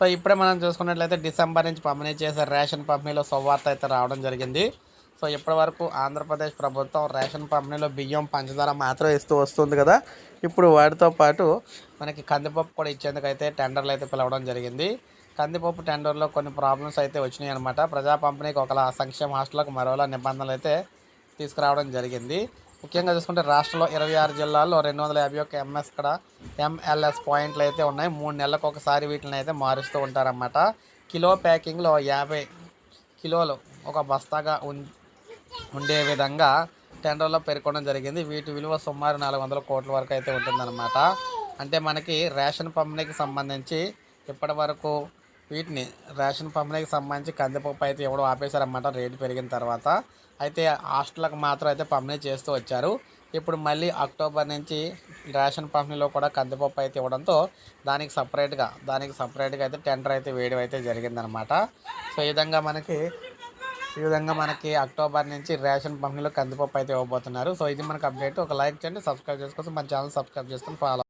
So ఇప్పుడే మనం చూసుకున్నట్లయితే డిసెంబర్ నుంచి పంపిణీ చేసే రేషన్ పంపిణీలో సువార్త అయితే రావడం జరిగింది. సో ఇప్పటి వరకు ఆంధ్రప్రదేశ్ ప్రభుత్వం రేషన్ పంపిణీలో బియ్యం పంచదార మాత్రం ఇస్తూ వస్తుంది కదా. ఇప్పుడు వాటితో పాటు మనకి కందిపప్పు కూడా ఇచ్చేందుకు అయితే టెండర్లు అయితే పిలవడం జరిగింది. కందిపప్పు టెండర్లో కొన్ని ప్రాబ్లమ్స్ అయితే వచ్చినాయి అనమాట ప్రజా పంపిణీకి ఒకలా సంక్షేమ హాస్టల్కి మరోలా నిబంధనలు అయితే తీసుకురావడం జరిగింది. ముఖ్యంగా చూసుకుంటే రాష్ట్రంలో ఇరవై ఆరు జిల్లాల్లో రెండు వందల యాభై ఒక్క ఎంఎస్ ఇక్కడ ఎంఎల్ఎస్ పాయింట్లు అయితే ఉన్నాయి. మూడు నెలలకు ఒకసారి వీటిని అయితే మారుస్తూ ఉంటారన్నమాట. కిలో ప్యాకింగ్లో యాభై కిలోలు ఒక బస్తాగా ఉం ఉండే విధంగా టెండర్లో పేర్కొనడం జరిగింది. వీటి విలువ సుమారు నాలుగు వందల కోట్ల వరకు అయితే ఉంటుందన్నమాట. అంటే మనకి రేషన్ పంపిణీకి సంబంధించి ఇప్పటి వరకు వీటిని రేషన్ పంపిణీకి సంబంధించి కందిపప్పు అయితే ఎవడో ఆపేశారన్నమాట. రేటు పెరిగిన తర్వాత అయితే హాస్టల్కి మాత్రం అయితే పంపిణీ చేస్తూ వచ్చారు. ఇప్పుడు మళ్ళీ అక్టోబర్ నుంచి రేషన్ పంపిణీలో కూడా కందిపప్పు అయితే ఇవ్వడంతో దానికి సపరేట్గా దానికి సపరేట్గా అయితే టెండర్ అయితే వేయడం అయితే జరిగిందనమాట సో ఈ విధంగా మనకి ఈ విధంగా మనకి అక్టోబర్ నుంచి రేషన్ పంపిణీలో కందిపప్పు అయితే ఇవ్వబోతున్నారు. సో ఇది మనకు అప్డేట్. ఒక లైక్ చేయండి సబ్స్క్రైబ్ చేసుకోవచ్చు మన ఛానల్ సబ్స్క్రైబ్ చేసుకొని ఫాలో